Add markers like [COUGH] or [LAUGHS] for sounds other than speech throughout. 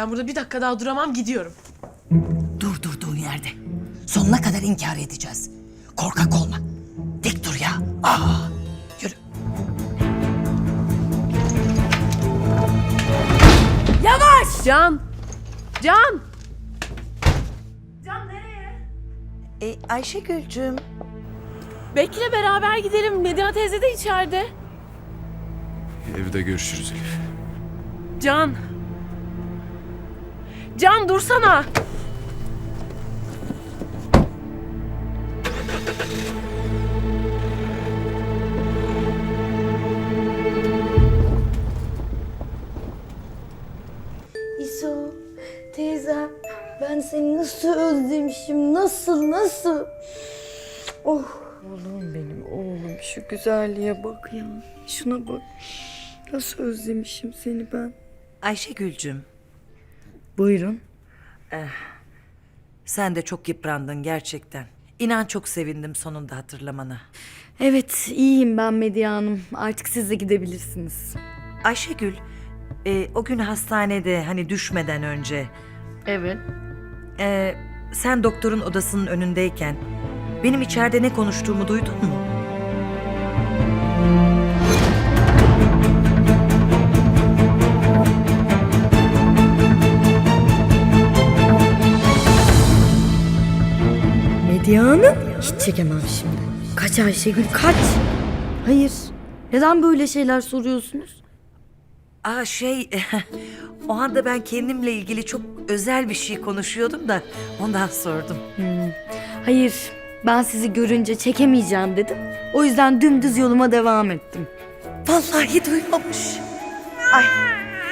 Ben burada bir dakika daha duramam gidiyorum. Dur durduğun yerde. Sonuna kadar inkar edeceğiz. Korkak olma. Dik dur ya. Aa, yürü. Yavaş! Can! Can! E, Ayşegül'cüm Bekle beraber gidelim. Medya teyze de içeride. Evde görüşürüz Elif. Can! Can dursana! İso, teyzem, ben seni nasıl özlemişim, nasıl, nasıl? Oh, oğlum benim, oğlum şu güzelliğe bak ya, şuna bak. Nasıl özlemişim seni ben. Ayşegül'cüm Buyurun. sen de çok yıprandın gerçekten. İnan çok sevindim sonunda hatırlamana. Evet, iyiyim ben Medya Hanım. Artık siz de gidebilirsiniz. Ayşegül e, o gün hastanede hani düşmeden önce Evet. e, sen doktorun odasının önündeyken benim içeride ne konuştuğumu duydun mu? Medya Hanım? Hiç çekemem şimdi. Kaç Ayşegül, kaç? Hayır, neden böyle şeyler soruyorsunuz? Aa şey [LAUGHS] o anda ben kendimle ilgili çok özel bir şey konuşuyordum da ondan sordum. Hayır, ben sizi görünce çekemeyeceğim dedim. O yüzden dümdüz yoluma devam ettim. Vallahi duymamış.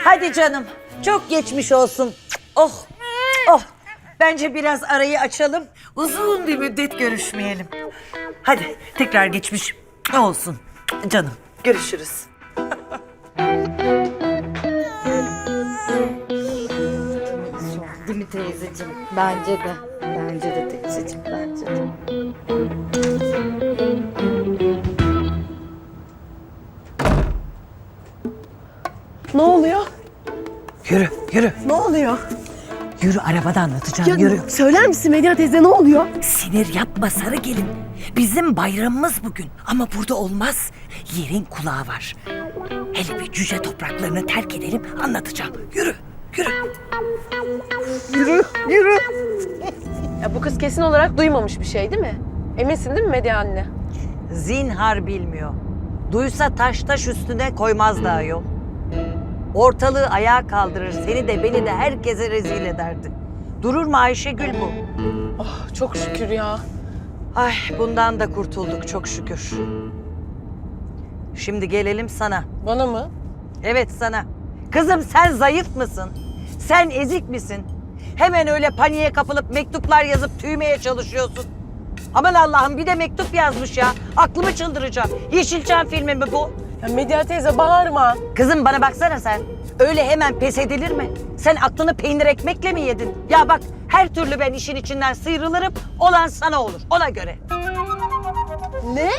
Hadi canım. Çok geçmiş olsun. Oh. Bence biraz arayı açalım. Uzun bir müddet görüşmeyelim. Hadi tekrar geçmiş ne olsun canım. Görüşürüz. [LAUGHS] Değil mi teyzeciğim? Bence de. Bence de teyzeciğim, bence de. Ne oluyor? Yürü yürü. Ne oluyor? Yürü arabada anlatacağım yürü. Söyler misin Medya teyze ne oluyor? Sinir yapma sarı gelin. Bizim bayramımız bugün ama burada olmaz. Yerin kulağı var. Hele bir cüce topraklarını terk edelim anlatacağım. Yürü yürü. Ya bu kız kesin olarak duymamış bir şey değil mi? Eminsin değil mi Medya anne? Zinhar bilmiyor. Duysa taş taş üstüne koymaz daha yol. Ortalığı ayağa kaldırır. Seni de beni de herkese rezil ederdi. Durur mu Ayşegül bu? Oh çok şükür ya. Ay bundan da kurtulduk çok şükür. Şimdi gelelim sana. Bana mı? Evet sana. Kızım sen zayıf mısın? Sen ezik misin? Hemen öyle paniğe kapılıp mektuplar yazıp tüymeye çalışıyorsun. Aman Allah'ım bir de mektup yazmış ya. Aklımı çıldıracağım. Yeşilçam filmi mi bu? Ya Medya teyze bağırma. Kızım bana baksana sen. Öyle hemen pes edilir mi? Sen aklını peynir ekmekle mi yedin? Ya bak her türlü ben işin içinden sıyrılırım. Olan sana olur. Ona göre. Ne?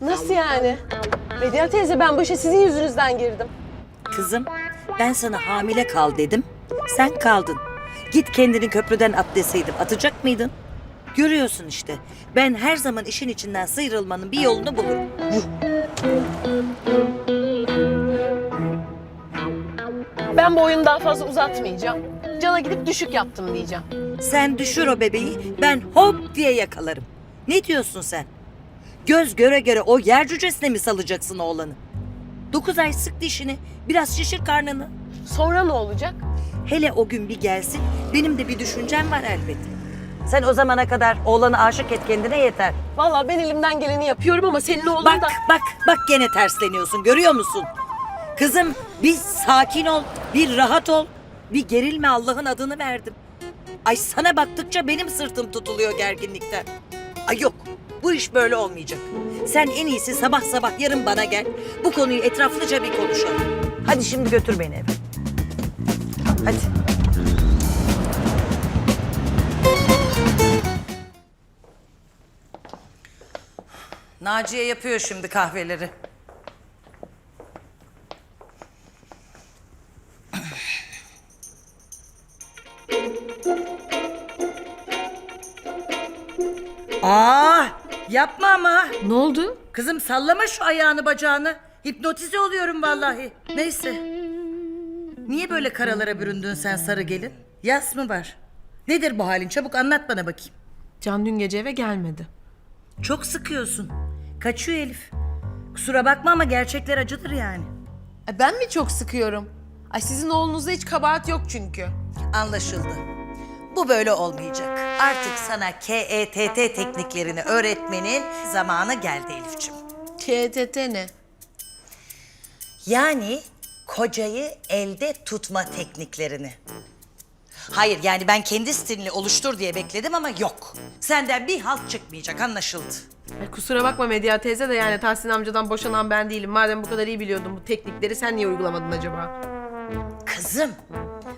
Nasıl yani? Medya teyze ben bu işe sizin yüzünüzden girdim. Kızım ben sana hamile kal dedim. Sen kaldın. Git kendini köprüden at deseydim atacak mıydın? Görüyorsun işte. Ben her zaman işin içinden sıyrılmanın bir yolunu bulurum. Ben bu oyunu daha fazla uzatmayacağım. Cana gidip düşük yaptım diyeceğim. Sen düşür o bebeği, ben hop diye yakalarım. Ne diyorsun sen? Göz göre göre o yer cücesine mi salacaksın oğlanı? Dokuz ay sık dişini, biraz şişir karnını. Sonra ne olacak? Hele o gün bir gelsin, benim de bir düşüncem var elbet. Sen o zamana kadar oğlanı aşık et kendine yeter. Vallahi ben elimden geleni yapıyorum ama senin oğlun Bak, da... bak, bak gene tersleniyorsun, görüyor musun? Kızım, bir sakin ol, bir rahat ol. Bir gerilme Allah'ın adını verdim. Ay sana baktıkça benim sırtım tutuluyor gerginlikten. Ay yok, bu iş böyle olmayacak. Sen en iyisi sabah sabah yarın bana gel. Bu konuyu etraflıca bir konuşalım. Hadi şimdi götür beni eve. Hadi. Naciye yapıyor şimdi kahveleri. Aa, yapma ama. Ne oldu? Kızım sallama şu ayağını bacağını. Hipnotize oluyorum vallahi. Neyse. Niye böyle karalara büründün sen sarı gelin? Yas mı var? Nedir bu halin? Çabuk anlat bana bakayım. Can dün gece eve gelmedi. Çok sıkıyorsun. Kaçıyor Elif. Kusura bakma ama gerçekler acıdır yani. E, ben mi çok sıkıyorum? Ay sizin oğlunuzda hiç kabahat yok çünkü. Anlaşıldı. Bu böyle olmayacak. Artık sana KETT tekniklerini öğretmenin zamanı geldi Elif'ciğim. KTT ne? Yani kocayı elde tutma tekniklerini. Hayır yani ben kendi stilini oluştur diye bekledim ama yok. Senden bir halt çıkmayacak anlaşıldı. Ay kusura bakma Medya teyze de yani Tahsin amcadan boşanan ben değilim. Madem bu kadar iyi biliyordun bu teknikleri sen niye uygulamadın acaba? Kızım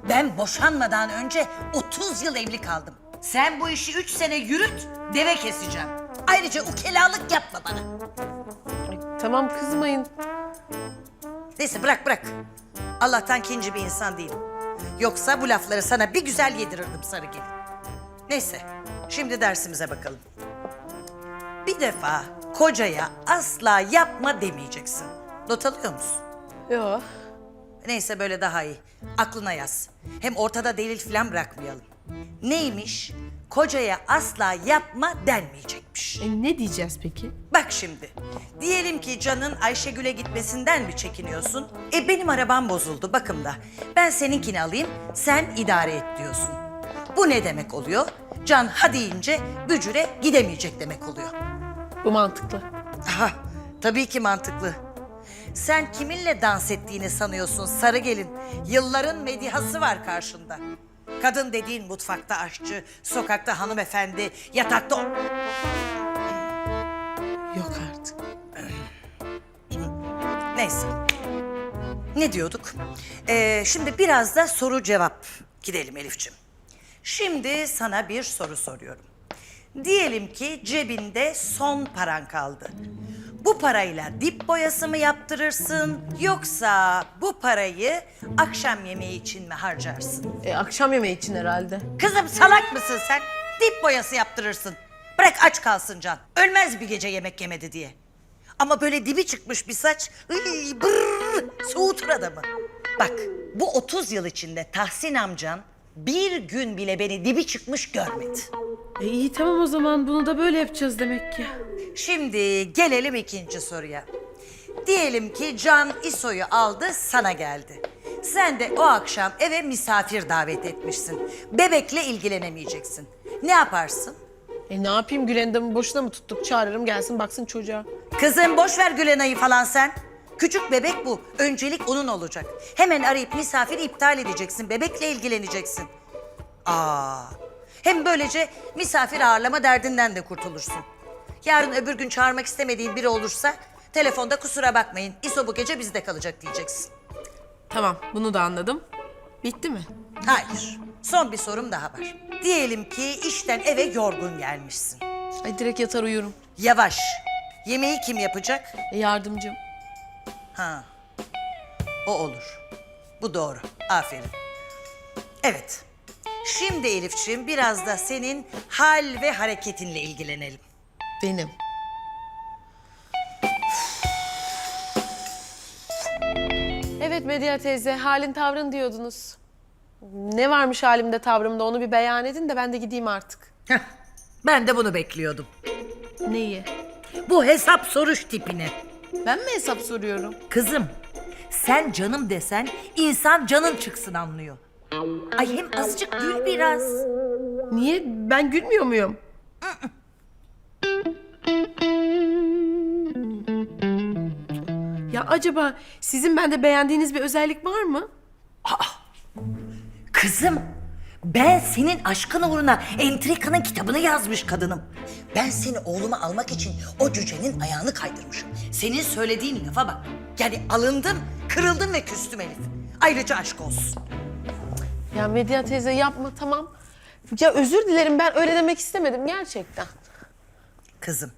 ben boşanmadan önce 30 yıl evli kaldım. Sen bu işi 3 sene yürüt deve keseceğim. Ayrıca ukelalık yapma bana. Ay, tamam kızmayın. Neyse bırak bırak. Allah'tan kinci bir insan değilim. Yoksa bu lafları sana bir güzel yedirirdim sarı gelin. Neyse şimdi dersimize bakalım. Bir defa kocaya asla yapma demeyeceksin. Not alıyor musun? Yok. Neyse böyle daha iyi. Aklına yaz. Hem ortada delil falan bırakmayalım. Neymiş? Kocaya asla yapma denmeyecekmiş. E, ne diyeceğiz peki? Bak şimdi. Diyelim ki Can'ın Ayşegül'e gitmesinden mi çekiniyorsun? E benim arabam bozuldu bakımda. Ben seninkini alayım, sen idare et diyorsun. Bu ne demek oluyor? Can ha deyince bücüre gidemeyecek demek oluyor. Bu mantıklı. Aha, tabii ki mantıklı. Sen kiminle dans ettiğini sanıyorsun sarı gelin. Yılların medihası var karşında. Kadın dediğin mutfakta aşçı, sokakta hanımefendi, yatakta... Yok artık. Neyse. Ne diyorduk? Ee, şimdi biraz da soru cevap gidelim Elif'ciğim. Şimdi sana bir soru soruyorum. Diyelim ki cebinde son paran kaldı. Bu parayla dip boyası mı yaptırırsın yoksa bu parayı akşam yemeği için mi harcarsın? E, akşam yemeği için herhalde. Kızım salak mısın sen? Dip boyası yaptırırsın. Bırak aç kalsın Can. Ölmez bir gece yemek yemedi diye. Ama böyle dibi çıkmış bir saç ıy, brrr, soğutur adamı. Bak bu 30 yıl içinde Tahsin amcan bir gün bile beni dibi çıkmış görmedi. E, iyi tamam o zaman bunu da böyle yapacağız demek ki. Şimdi gelelim ikinci soruya. Diyelim ki Can İso'yu aldı sana geldi. Sen de o akşam eve misafir davet etmişsin. Bebekle ilgilenemeyeceksin. Ne yaparsın? E ne yapayım Gülendam'ı boşuna mı tuttuk? Çağırırım gelsin baksın çocuğa. Kızım boş ver Gülenay'ı falan sen. Küçük bebek bu. Öncelik onun olacak. Hemen arayıp misafiri iptal edeceksin. Bebekle ilgileneceksin. Aa. Hem böylece misafir ağırlama derdinden de kurtulursun. Yarın öbür gün çağırmak istemediğin biri olursa telefonda kusura bakmayın. İso bu gece bizde kalacak diyeceksin. Tamam bunu da anladım. Bitti mi? Hayır. Son bir sorum daha var. Diyelim ki işten eve yorgun gelmişsin. Ay direkt yatar uyurum. Yavaş. Yemeği kim yapacak? E, yardımcım. Ha. O olur. Bu doğru. Aferin. Evet. Şimdi Elifçiğim biraz da senin hal ve hareketinle ilgilenelim. Benim. Evet Medya teyze, halin tavrın diyordunuz. Ne varmış halimde tavrımda onu bir beyan edin de ben de gideyim artık. Heh, ben de bunu bekliyordum. Neyi? Bu hesap soruş tipini. Ben mi hesap soruyorum? Kızım, sen canım desen insan canın çıksın anlıyor. Ay hem azıcık gül biraz. Niye? Ben gülmüyor muyum? ya acaba sizin bende beğendiğiniz bir özellik var mı? Kızım, ben senin aşkın uğruna entrikanın kitabını yazmış kadınım. Ben seni oğluma almak için o cücenin ayağını kaydırmışım. Senin söylediğin lafa bak. Yani alındım, kırıldım ve küstüm Elif. Ayrıca aşk olsun. Ya Medya teyze yapma tamam. Ya özür dilerim ben öyle demek istemedim gerçekten. Kızım,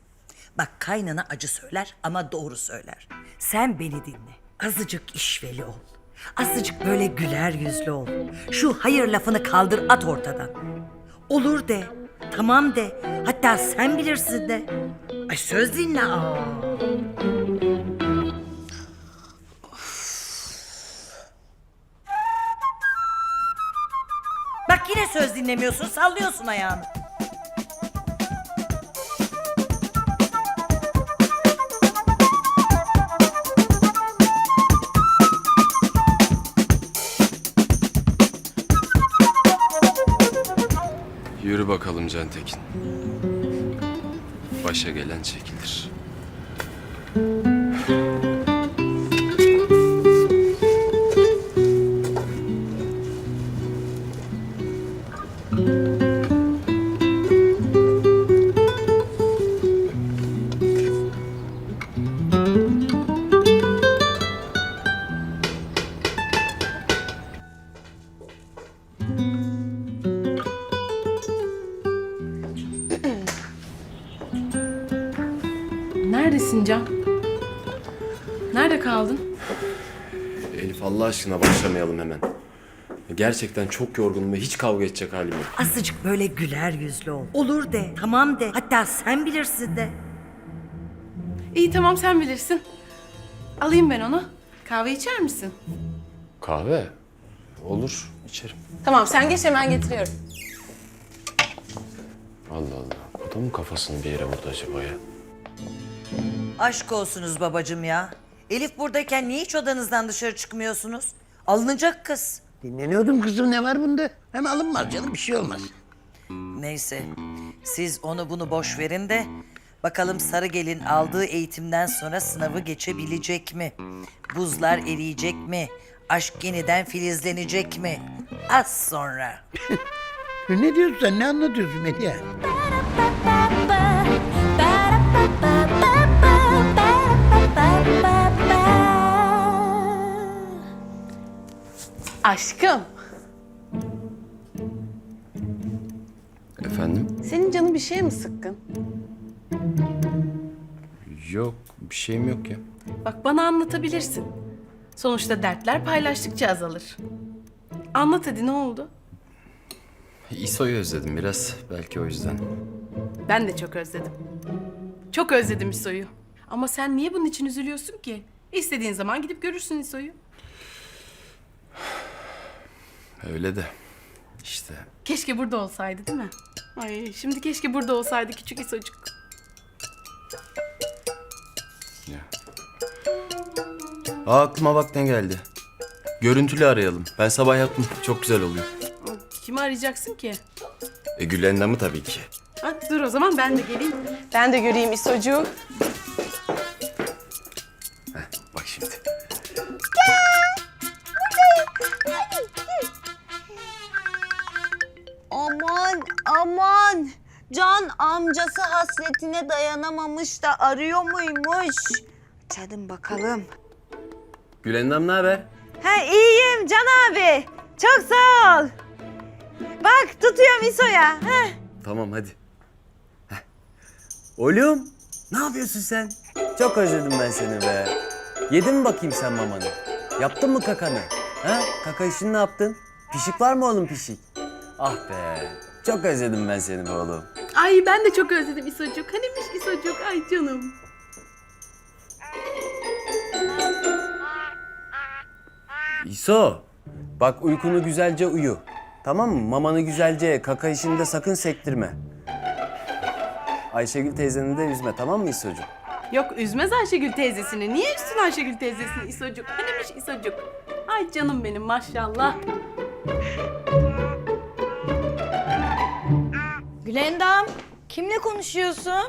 bak kaynana acı söyler ama doğru söyler. Sen beni dinle. Azıcık işveli ol. Azıcık böyle güler yüzlü ol. Şu hayır lafını kaldır at ortadan. Olur de. Tamam de. Hatta sen bilirsin de. Ay söz dinle. Aa. Bak yine söz dinlemiyorsun, sallıyorsun ayağını. Yürü bakalım Can Tekin. Başa gelen çekilir. Nerede kaldın? Elif Allah aşkına başlamayalım hemen. Gerçekten çok yorgunum ve hiç kavga edecek halim yok. Azıcık böyle güler yüzlü ol. Olur de, tamam de. Hatta sen bilirsin de. İyi tamam sen bilirsin. Alayım ben onu. Kahve içer misin? Kahve? Olur, içerim. Tamam sen geç hemen getiriyorum. Allah Allah. Bu da mı kafasını bir yere vurdu acaba ya? Aşk olsunuz babacığım ya. Elif buradayken niye hiç odanızdan dışarı çıkmıyorsunuz? Alınacak kız. Dinleniyordum kızım ne var bunda? Hem alınmaz canım bir şey olmaz. Neyse, siz onu bunu boş verin de bakalım Sarı Gelin aldığı eğitimden sonra sınavı geçebilecek mi? Buzlar eriyecek mi? Aşk yeniden filizlenecek mi? Az sonra. [LAUGHS] Ne diyorsun sen ne anlatıyorsun Medya? Aşkım. Efendim? Senin canın bir şeye mi sıkkın? Yok, bir şeyim yok ya. Bak bana anlatabilirsin. Sonuçta dertler paylaştıkça azalır. Anlat hadi ne oldu? İso'yu özledim biraz. Belki o yüzden. Ben de çok özledim. Çok özledim İso'yu. Ama sen niye bunun için üzülüyorsun ki? İstediğin zaman gidip görürsün İso'yu. Öyle de. işte Keşke burada olsaydı değil mi? Ay şimdi keşke burada olsaydı küçük İso'cuk. ya. Aa, aklıma bak ne geldi. Görüntülü arayalım. Ben sabah yaptım. Çok güzel oluyor. Kimi arayacaksın ki? E Gülendam'ı tabii ki. Ha, dur o zaman ben de geleyim. Ben de göreyim İso'cuğu. Da arıyor muymuş? Açalım bakalım. Gülendam ne haber? Ha iyiyim Can abi. Çok sağ ol. Bak tutuyorum İso'ya. Ha. Tamam hadi. Heh. Oğlum ne yapıyorsun sen? Çok özledim ben seni be. Yedin mi bakayım sen mamanı? Yaptın mı kakanı? Ha? Kaka işini ne yaptın? Pişik var mı oğlum pişik? Ah be. Çok özledim ben seni be oğlum. Ay ben de çok özledim İso'cuk. Hanimiş İso'cuk? Ay canım. İso. Bak uykunu güzelce uyu. Tamam mı? Mamanı güzelce. Kaka işini de sakın sektirme. Ayşegül teyzeni de üzme tamam mı İsocuğum? Yok üzmez Ayşegül teyzesini. Niye üstün Ayşegül teyzesini İso'cuk? Hanimiş İso'cuk? Ay canım benim maşallah. Gülendam kimle konuşuyorsun?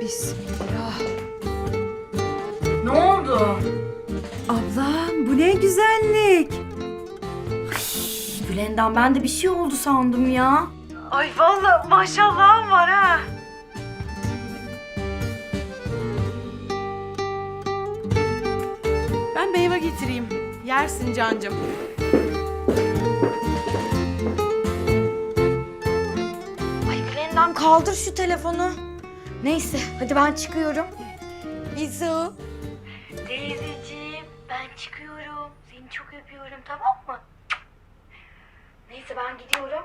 Bismillah. Ne oldu? Ablam bu ne güzellik. Gülendam ben de bir şey oldu sandım ya. Ay vallahi maşallahım var ha. Meyve getireyim. Yersin cancım. Ay Gülendam kaldır şu telefonu. Neyse hadi ben çıkıyorum. İso. Teyzeciğim çıkıyorum. Seni çok öpüyorum tamam mı? Neyse ben gidiyorum.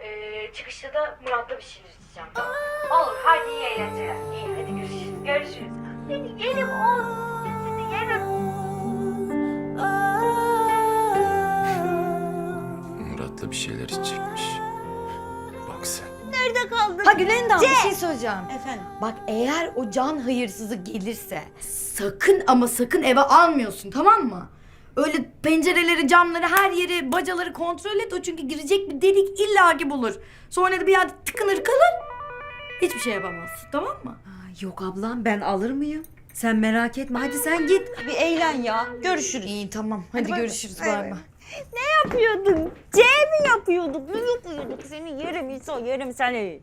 Ee, çıkışta da Murat'la bir şeyler içeceğim. Tamam. Olur hadi iyi eğlenceler. İyi hadi görüşürüz. Görüşürüz. Seni yerim oğlum. Seni yerim. Murat'la bir şeyler içecekmiş. Bak sen. Ha Gülendam bir şey söyleyeceğim. Efendim? Bak eğer o can hayırsızı gelirse sakın ama sakın eve almıyorsun tamam mı? Öyle pencereleri, camları, her yeri, bacaları kontrol et. O çünkü girecek bir delik illaki bulur. Sonra da bir yerde tıkınır kalır. Hiçbir şey yapamazsın tamam mı? Yok ablam ben alır mıyım? Sen merak etme hadi sen git. Bir eğlen ya. Görüşürüz. İyi tamam. Hadi, görüşürüz. Bay bay. yapıyordun? C mi yapıyorduk? Ne yapıyorduk? Seni yerim İso yerim seni.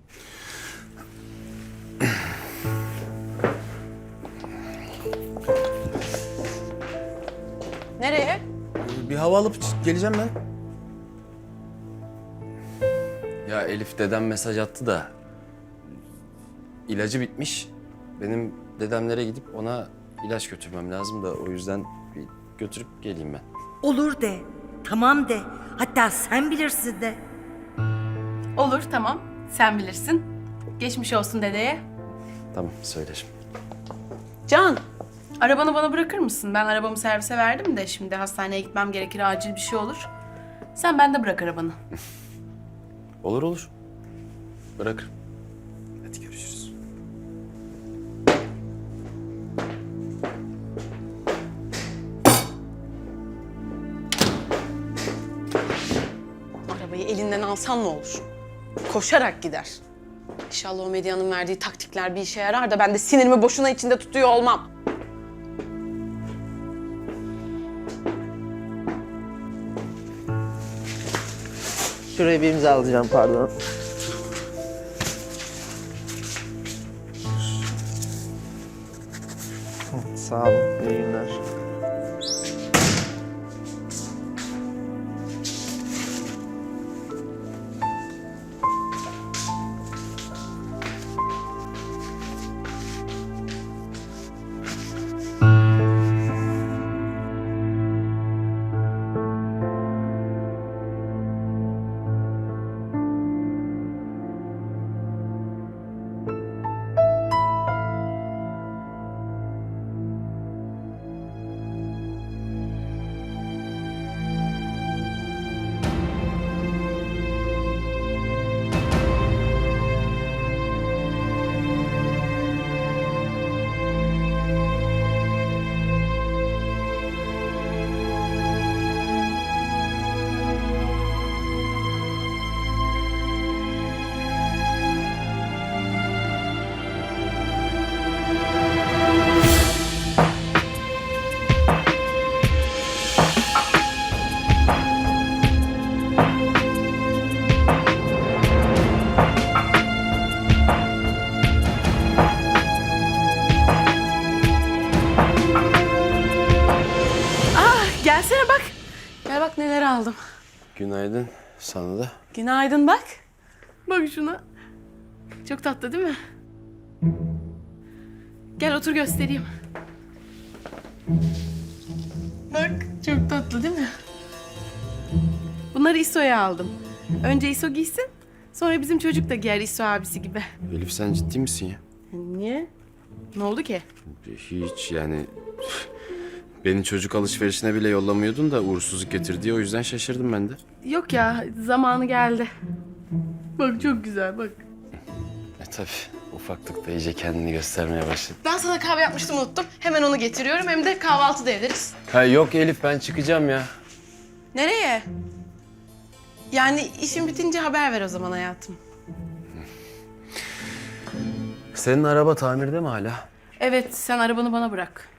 Nereye? Bir hava alıp geleceğim ben. Ya Elif dedem mesaj attı da ilacı bitmiş. Benim dedemlere gidip ona ilaç götürmem lazım da o yüzden bir götürüp geleyim ben. Olur de. Tamam de. Hatta sen bilirsin de. Olur tamam. Sen bilirsin. Geçmiş olsun dedeye. Tamam söyle şimdi. Can, arabanı bana bırakır mısın? Ben arabamı servise verdim de şimdi hastaneye gitmem gerekir, acil bir şey olur. Sen bende bırak arabanı. Olur olur. Bırakırım. Ne olur? Koşarak gider. İnşallah o medyanın verdiği taktikler bir işe yarar da ben de sinirimi boşuna içinde tutuyor olmam. Şuraya bir imza alacağım pardon. Sağ olun. İyi günler. Aldım. Günaydın sana da. Günaydın bak. Bak şuna. Çok tatlı değil mi? Gel otur göstereyim. Bak çok tatlı değil mi? Bunları İso'ya aldım. Önce İso giysin. Sonra bizim çocuk da giyer İso abisi gibi. Elif sen ciddi misin ya? Niye? Ne oldu ki? Hiç yani beni çocuk alışverişine bile yollamıyordun da uğursuzluk getirdi o yüzden şaşırdım ben de. Yok ya zamanı geldi. Bak çok güzel bak. E tabi ufaklıkta iyice kendini göstermeye başladı. Ben sana kahve yapmıştım unuttum. Hemen onu getiriyorum hem de kahvaltı da ederiz. Ha yok Elif ben çıkacağım ya. Nereye? Yani işin bitince haber ver o zaman hayatım. Senin araba tamirde mi hala? Evet sen arabanı bana bırak.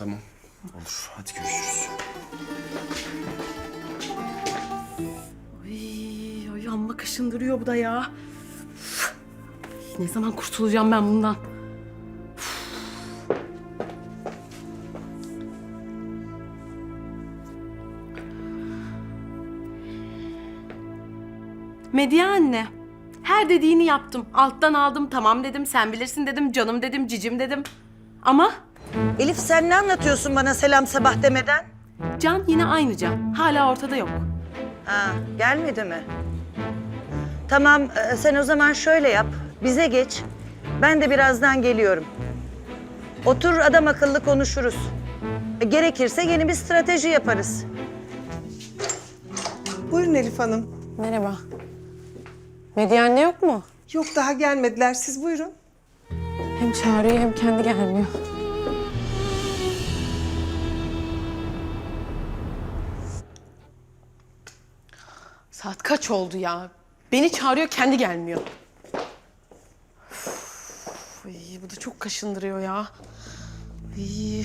Tamam. Olur hadi görüşürüz. Ay, ay amma kaşındırıyor bu da ya. Üf. Ne zaman kurtulacağım ben bundan? Medya anne. Her dediğini yaptım. Alttan aldım, tamam dedim, sen bilirsin dedim, canım dedim, cicim dedim. Ama Elif sen ne anlatıyorsun bana selam sabah demeden? Can yine aynı Can. Hala ortada yok. Ha, gelmedi mi? Tamam, e, sen o zaman şöyle yap. Bize geç. Ben de birazdan geliyorum. Otur adam akıllı konuşuruz. E, gerekirse yeni bir strateji yaparız. Buyurun Elif Hanım. Merhaba. Medya anne yok mu? Yok daha gelmediler. Siz buyurun. Hem çağırıyor hem kendi gelmiyor. Saat kaç oldu ya? Beni çağırıyor kendi gelmiyor. Üf, bu da çok kaşındırıyor ya. Ay.